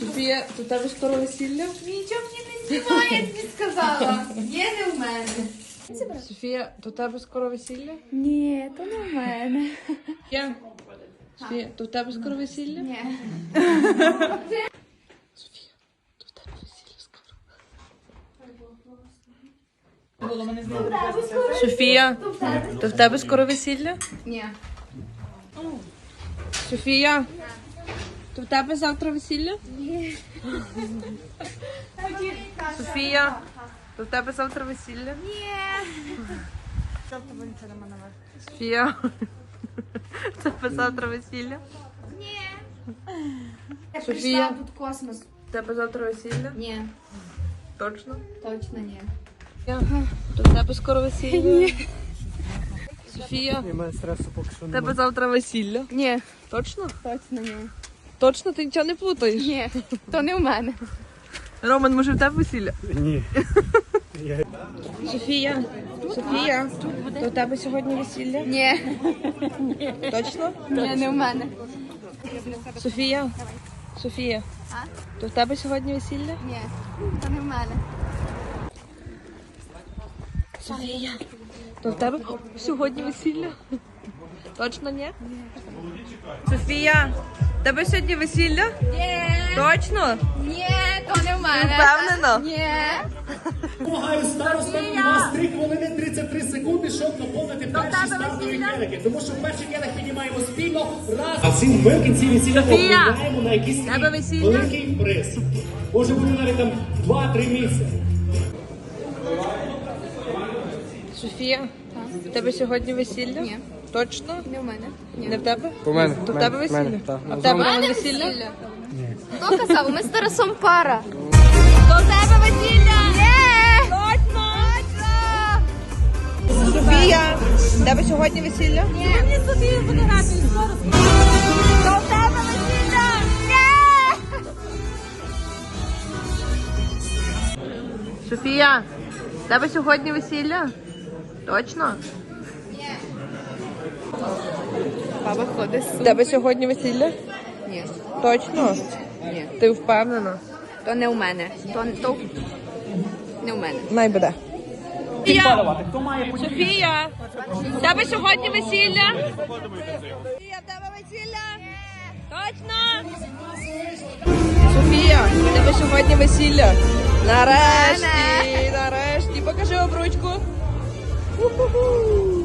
Софія, то тебе скоро весілля? Нічого мені не знімає, я тобі сказала. Є не в мене. Софія, то тебе скоро весілля? Ні, то не в мене. Я. Софія, то в тебе скоро весілля? Ні. Софія, то в тебе весілля скоро. Софія, то в тебе скоро весілля? Ні. Софія, то в тебе завтра весілля? Софія, то в тебе завтра весілля? Софія, в тебе завтра весілля? Ні. Софія. тут космос. В тебе завтра весілля? Ні, Точно? точно ні. То в тебе скоро весілля? Ні. Софія, Немає стресу поки що в тебе завтра весілля? Ні, Точно? точно ні. Точно ти нічого не плутаєш? Ні, то не в мене. Роман, може в тебе весілля? Ні. Софія, Софія, то в тебе сьогодні весілля? Ні. Точно? Ні, не в мене. Софія, Софія, то в тебе сьогодні весілля? Ні, то не в мене. Софія, то в тебе сьогодні весілля? Точно ні? Ні. Софія, тебе сьогодні весілля? Ні. Точно? Ні, то не в мене. Впевнена? Ні. Допомагаю старостам, у вас 3 хвилини 33 секунди, щоб наповнити перші стартові келихи. Тому що перший келих піднімаємо спільно раз. А всі ми в кінці весілля Софія, на якийсь великий приз. Може бути навіть там 2-3 місця. Софія, в тебе сьогодні весілля? Ні. Точно? Не в мене. Ні. Не в тебе? У мене. То в тебе весілля? мене, так. А в Ну, тебе знову- Роман, весілля? Хто казав? Ми з Тарасом пара. В тебе весілля? Ні. Точно. Точно. Софія, в тебе сьогодні весілля? Ні. Мені собі фотографію. То тебе весілля? Ні. Софія, в тебе сьогодні весілля? Точно? Баба ходить В тебе сьогодні весілля? Ні. Точно? Ні. Ти впевнена? То не у мене. То, то не у мене. Най буде. Хто Софія, в тебе сьогодні весілля? Софія, в тебе весілля? Точно? Софія, в тебе сьогодні весілля? Нарешті, нарешті. Покажи обручку. Уху-ху.